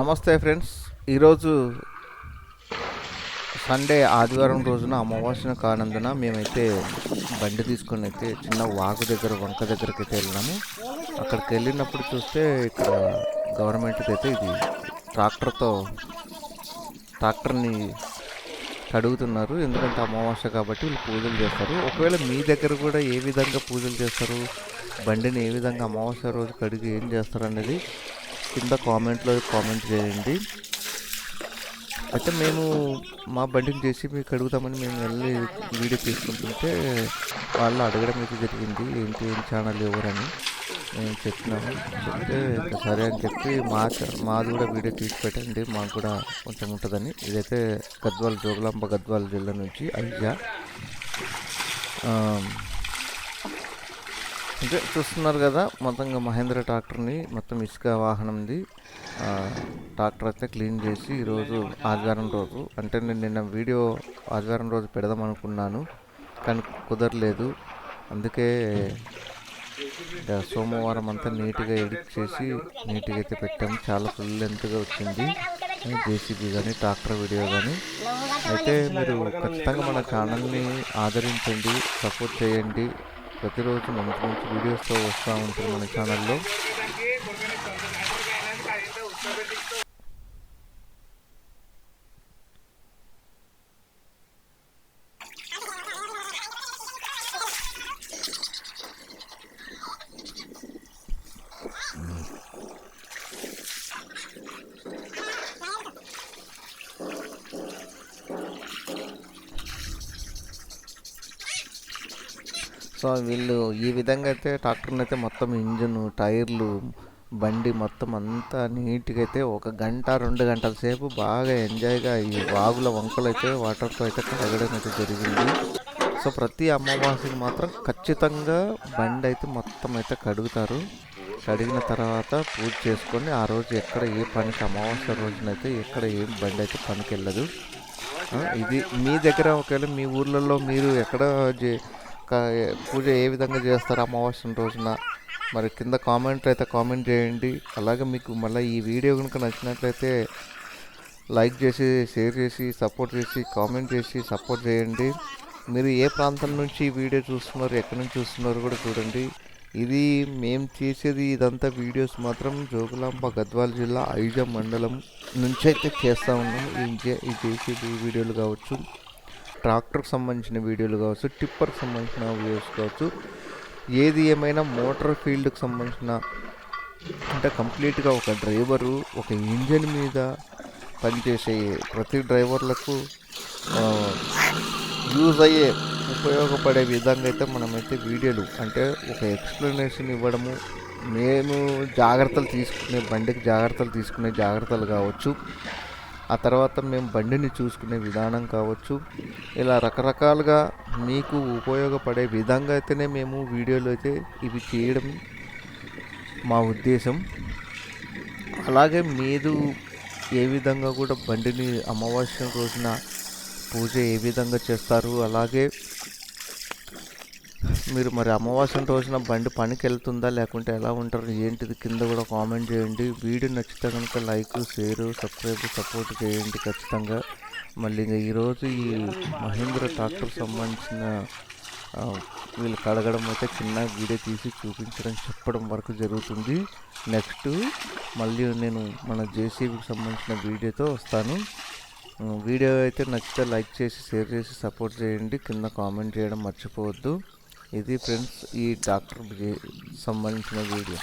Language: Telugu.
నమస్తే ఫ్రెండ్స్. ఈరోజు సండే ఆదివారం రోజున అమావాస్యను కానందున మేమైతే బండి తీసుకొని అయితే చిన్న వాగు దగ్గర వంక దగ్గరికి అయితే వెళ్ళినాము. అక్కడికి వెళ్ళినప్పుడు చూస్తే ఇక్కడ గవర్నమెంట్కి అయితే ఇది ట్రాక్టర్తో ట్రాక్టర్ని కడుగుతున్నారు. ఎందుకంటే అమావాస్య కాబట్టి వీళ్ళు పూజలు చేస్తారు. ఒకవేళ మీ దగ్గర కూడా ఏ విధంగా పూజలు చేస్తారు? బండిని ఏ విధంగా అమావాస్య రోజు కడిగి ఏం చేస్తారు అనేది కింద కామెంట్లో కామెంట్ చేయండి. అయితే మేము మా బండిని చేసి మీకు అడుగుతామని మేము వెళ్ళి వీడియో తీసుకుంటుంటే వాళ్ళు అడగడం అయితే జరిగింది ఏంటి ఏం ఛానల్ ఎవరని మేము చెప్పినాము. చెప్తే సరే అని చెప్పి మా మాది కూడా వీడియో తీసి పెట్టండి మాకు కూడా కొంచెం ఉంటుందని. ఇదైతే గద్వాల జోగులాంబ గద్వాల జిల్లా నుంచి అయ్యా. అంటే చూస్తున్నారు కదా మొత్తంగా మహేంద్ర ట్రాక్టర్ని మొత్తం ఇసుక వాహనంది ట్రాక్టర్ అయితే క్లీన్ చేసి ఈరోజు ఆదివారం రోజు అంటే నేను నిన్న వీడియో ఆదివారం రోజు పెడదాం అనుకున్నాను కానీ కుదరలేదు. అందుకే సోమవారం అంతా నీట్గా ఎడిట్ చేసి నీట్గా అయితే పెట్టాము. చాలా ఫుల్ లెంత్గా వచ్చింది. జేసీబీ కానీ ట్రాక్టర్ వీడియో కానీ అయితే మీరు ఖచ్చితంగా మన ఛానల్ని ఆదరించండి సపోర్ట్ చేయండి. ప్రతిరోజు మంచి మంచి వీడియోస్తో వస్తూ ఉంటారు మన ఛానల్లో. సో వీళ్ళు ఈ విధంగా అయితే ట్రాక్టర్ని అయితే మొత్తం ఇంజిన్ టైర్లు బండి మొత్తం అంతా నీట్గా అయితే ఒక గంట రెండు గంటల సేపు బాగా ఎంజాయ్గా ఈ వాగుల వంకలు అయితే వాటర్తో అయితే కడగడం అయితే జరిగింది. సో ప్రతి అమావాస్యకి మాత్రం ఖచ్చితంగా బండి అయితే మొత్తం అయితే కడుగుతారు. కడిగిన తర్వాత పూజ చేసుకొని ఆ రోజు ఎక్కడ ఏ పనికి అమావాస్య రోజునైతే ఎక్కడ ఏం బండి అయితే పనికి వెళ్ళదు ఇది మీ దగ్గర ఒకవేళ మీ ఊర్లలో మీరు ఎక్కడ పూజ ఏ విధంగా చేస్తారు అమావాస్య రోజున? మరి కింద కామెంట్ అయితే కామెంట్ చేయండి. అలాగే మీకు మళ్ళీ ఈ వీడియో కనుక నచ్చినట్లయితే లైక్ చేసి షేర్ చేసి సపోర్ట్ చేసి కామెంట్ చేసి సపోర్ట్ చేయండి. మీరు ఏ ప్రాంతం నుంచి వీడియో చూస్తున్నారు ఎక్కడి నుంచి చూస్తున్నారు కూడా చూడండి. ఇది మేము చేసేది ఇదంతా వీడియోస్ మాత్రం జోగులాంబ గద్వాల జిల్లా ఐజా మండలం నుంచి అయితే చేస్తూ ఉన్నాము ఈ జే- ఈ వీడియోలు కావచ్చు. ట్రాక్టర్కి సంబంధించిన వీడియోలు కావచ్చు టిప్పర్కి సంబంధించిన వీడియోస్ కావచ్చు ఏది ఏమైనా మోటార్ ఫీల్డ్కి సంబంధించిన అంటే కంప్లీట్గా ఒక డ్రైవరు ఒక ఇంజన్ మీద పనిచేసే ప్రతి డ్రైవర్లకు యూజ్ అయ్యే ఉపయోగపడే విధంగా అయితే మనమైతే వీడియోలు అంటే ఒక ఎక్స్ప్లెనేషన్ ఇవ్వడము మేము జాగ్రత్తలు తీసుకునే బండికి జాగ్రత్తలు తీసుకునే జాగ్రత్తలు కావచ్చు. ఆ తర్వాత మేము బండిని చూసుకునే విధానం కావచ్చు. ఇలా రకరకాలుగా మీకు ఉపయోగపడే విధంగా అయితేనే మేము వీడియోలు అయితే ఇవి చేయడం మా ఉద్దేశం. అలాగే మీరు ఏ విధంగా కూడా బండిని అమావాస్య రోజున పూజ ఏ విధంగా చేస్తారు? అలాగే మీరు మరి అమావాస్య రోజున బండి పనికి వెళ్తుందా లేకుంటే ఎలా ఉంటారు? ఏంటిది? కింద కూడా కామెంట్ చేయండి. వీడియో నచ్చితే కనుక లైక్ షేర్ సబ్స్క్రైబ్ సపోర్ట్ చేయండి ఖచ్చితంగా. మళ్ళీ ఇంకా ఈరోజు ఈ మహేంద్ర ట్రాక్టర్ సంబంధించిన వీళ్ళు కడగడం అయితే చిన్న వీడియో తీసి చూపించడం చెప్పడం వరకు జరుగుతుంది. నెక్స్ట్ మళ్ళీ నేను మన జేసీబీకి సంబంధించిన వీడియోతో వస్తాను. వీడియో అయితే నచ్చితే లైక్ చేసి షేర్ చేసి సపోర్ట్ చేయండి. కింద కామెంట్ చేయడం మర్చిపోవద్దు. ఇది ఫ్రెండ్స్ ఈ డాక్టర్ సంబంధించిన వీడియో